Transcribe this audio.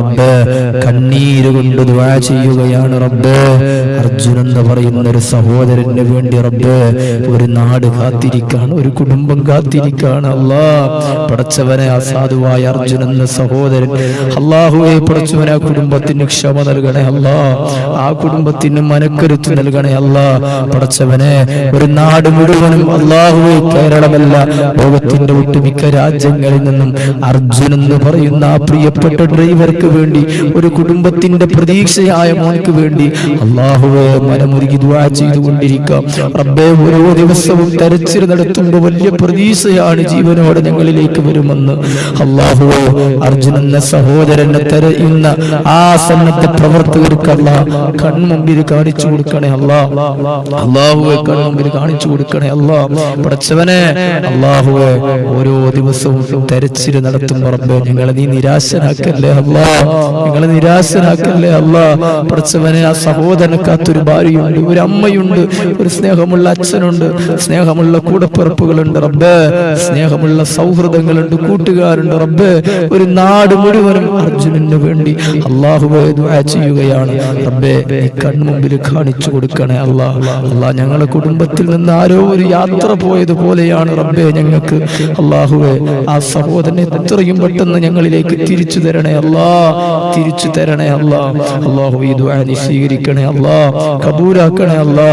റബ്ബേ കണ്ണീര് കൊണ്ട് ദുആ ചെയ്യുകയാണ് റബ്ബ്. അർജുൻ എന്ന് പറയുന്ന ഒരു സഹോദരന് വേണ്ടി റബ്ബ് ഒരു നാട് കാത്തിരിക്കാണ് ഒരു കുടുംബം കാത്തിരിക്കാണ് അല്ലാ. പടച്ചവനെ അസാധുവായ അർജുൻ എന്ന സഹോദരൻ അള്ളാഹുവെ പടച്ചവനെ ആ കുടുംബത്തിന് ക്ഷമ നൽകണേ അല്ലാ. ആ കുടുംബത്തിന് മനക്കരുത്ത് നൽകണേ അല്ലാ. പടച്ചവനെ ഒരു നാട് മുഴുവനും അള്ളാഹുവെ കേരളമല്ല ലോകത്തിന്റെ ഒട്ടുമിക്ക രാജ്യങ്ങളിൽ നിന്നും അർജുൻ എന്ന് പറയുന്ന ആ പ്രിയപ്പെട്ട ഡ്രൈവർക്ക് വേണ്ടി ഒരു കുടുംബത്തിന്റെ പ്രതീക്ഷയായ മോനക്ക് വേണ്ടി അള്ളാഹുവേ മനമുരുകി ദുആ ചെയ്തുകൊണ്ടിരിക്കാം. റബ്ബേ ഓരോ ദിവസവും തെരച്ചിൽ നടത്തുമ്പോൾ വലിയ പ്രതീക്ഷയാണ് ജീവനോടെ ഞങ്ങളിലേക്ക് വരുമെന്ന്. അള്ളാഹുവോ അർജുൻ എന്ന സഹോദരനെ തെരയുന്ന ആ സന്നദ്ധ പ്രവർത്തകർക്ക് അല്ല കൺമുമ്പിൽ കാണിച്ചു കൊടുക്കണേ അല്ലാ അള്ളാഹുവെ കൺമുമ്പിൽ കാണിച്ചു കൊടുക്കണേ അല്ലാ പഠിച്ചവനെ അള്ളാഹുവെ ഓരോ ദിവസവും തെരച്ചിൽ നടത്തും റബ്ബേ ഞങ്ങളെ നീ നിരാശനാക്കല്ലേ അല്ലാ ഞങ്ങളെ നിരാശരാക്കല്ലേ അല്ല പടച്ചവനെ ആ സഹോദരനക്കാത്തൊരു ഭാര്യയുണ്ട് ഒരു അമ്മയുണ്ട് ഒരു സ്നേഹമുള്ള അച്ഛനുണ്ട് സ്നേഹമുള്ള കൂടപ്പിറപ്പുകളുണ്ട് റബ്ബ്. സ്നേഹമുള്ള സൗഹൃദങ്ങളുണ്ട് കൂട്ടുകാരുണ്ട് റബ്ബ്. ഒരു നാട് മുഴുവനും അർജുനന് വേണ്ടി അള്ളാഹു ചെയ്യുകയാണ്. റബ്ബേ നീ കൺമുമ്പിൽ കാണിച്ചു കൊടുക്കണേ അള്ളാ. അല്ലാ ഞങ്ങളുടെ കുടുംബത്തിൽ നിന്ന് ആരോ ഒരു യാത്ര പോയതുപോലെയാണ് റബ്ബേ ഞങ്ങൾക്ക്. അള്ളാഹുവെ ആ സഹോദരനെ എത്രയും പെട്ടെന്ന് ഞങ്ങളിലേക്ക് തിരിച്ചു തരണേ അല്ലാ തിരിച്ചു തരണേ അല്ലാ അള്ളാഹു ഈ ദുആ നീ സ്വീകരിക്കണേ അല്ലാ കബൂലാക്കണേ അല്ലാ